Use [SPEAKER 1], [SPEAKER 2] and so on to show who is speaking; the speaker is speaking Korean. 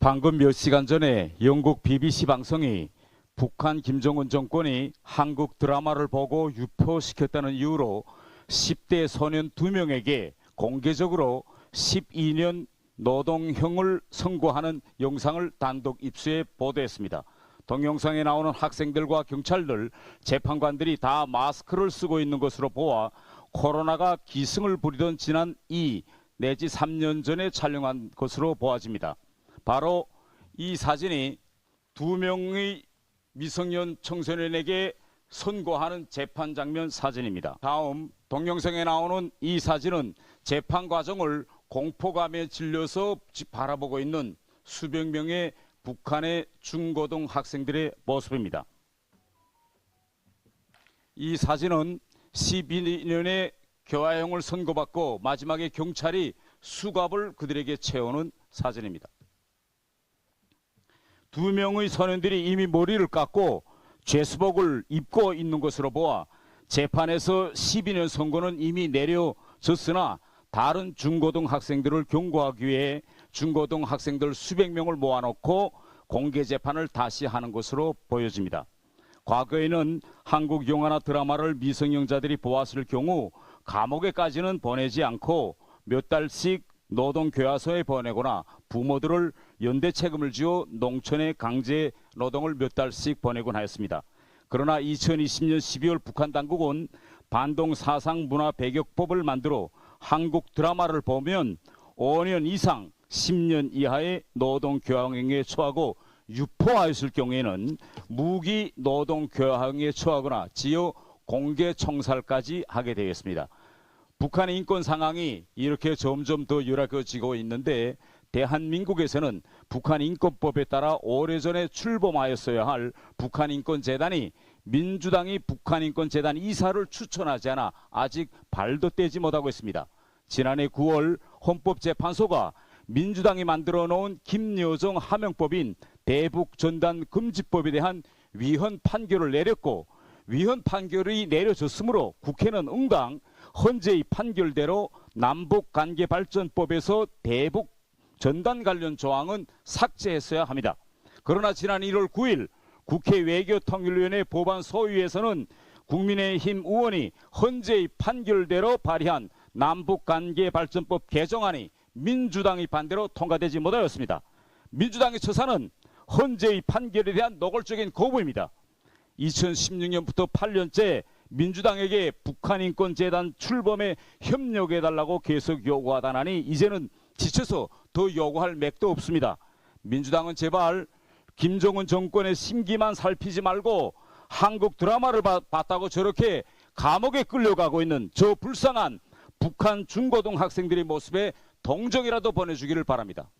[SPEAKER 1] 방금 몇 시간 전에 영국 BBC 방송이 북한 김정은 정권이 한국 드라마를 보고 유포시켰다는 이유로 10대 소년 2명에게 공개적으로 12년 노동형을 선고하는 영상을 단독 입수해 보도했습니다. 동영상에 나오는 학생들과 경찰들, 재판관들이 다 마스크를 쓰고 있는 것으로 보아 코로나가 기승을 부리던 지난 2 내지 3년 전에 촬영한 것으로 보아집니다. 바로 이 사진이 두 명의 미성년 청소년에게 선고하는 재판 장면 사진입니다. 다음 동영상에 나오는 이 사진은 재판 과정을 공포감에 질려서 지- 바라보고 있는 수백 명의 북한의 중고등 학생들의 모습입니다. 이 사진은 12년의 교화형을 선고받고 마지막에 경찰이 수갑을 그들에게 채우는 사진입니다. 두 명의 소년들이 이미 머리를 깎고 죄수복을 입고 있는 것으로 보아 재판에서 12년 선고는 이미 내려졌으나 다른 중고등 학생들을 경고하기 위해 중고등 학생들 수백 명을 모아놓고 공개 재판을 다시 하는 것으로 보여집니다. 과거에는 한국 영화나 드라마를 미성년자들이 보았을 경우 감옥에까지는 보내지 않고 몇 달씩 노동 교화소에 보내거나 부모들을 연대 책임을 지어 농촌에 강제 노동을 몇 달씩 보내곤 하였습니다. 그러나 2020년 12월 북한 당국은 반동 사상 문화 배격법을 만들어 한국 드라마를 보면 5년 이상 10년 이하의 노동 교화행위에 처하고 유포하였을 경우에는 무기 노동 교화행위에 처하거나 지어 공개 청살까지 하게 되겠습니다. 북한의 인권 상황이 이렇게 점점 더 열악해지고 있는데 대한민국에서는 북한 인권법에 따라 오래전에 출범하였어야 할 북한 인권재단이 민주당이 북한 인권재단 이사를 추천하지 않아 아직 발도 떼지 못하고 있습니다. 지난해 9월 헌법재판소가 민주당이 만들어 놓은 김여정 하명법인 대북전단 금지법에 대한 위헌 판결을 내렸고 위헌 판결이 내려졌으므로 국회는 응당 헌재의 판결대로 남북관계발전법에서 대북 전단 관련 조항은 삭제했어야 합니다. 그러나 지난 1월 9일 국회 외교통일위원회 법안 소위에서는 국민의힘 의원이 헌재의 판결대로 발의한 남북관계발전법 개정안이 민주당의 반대로 통과되지 못하였습니다. 민주당의 처사는 헌재의 판결에 대한 노골적인 거부입니다. 2016년부터 8년째 민주당에게 북한인권재단 출범에 협력해달라고 계속 요구하다나니 이제는 지쳐서 더 요구할 맥도 없습니다. 민주당은 제발 김정은 정권의 심기만 살피지 말고 한국 드라마를 봐- 봤다고 저렇게 감옥에 끌려가고 있는 저 불쌍한 북한 중고등 학생들의 모습에 동정이라도 보내주기를 바랍니다.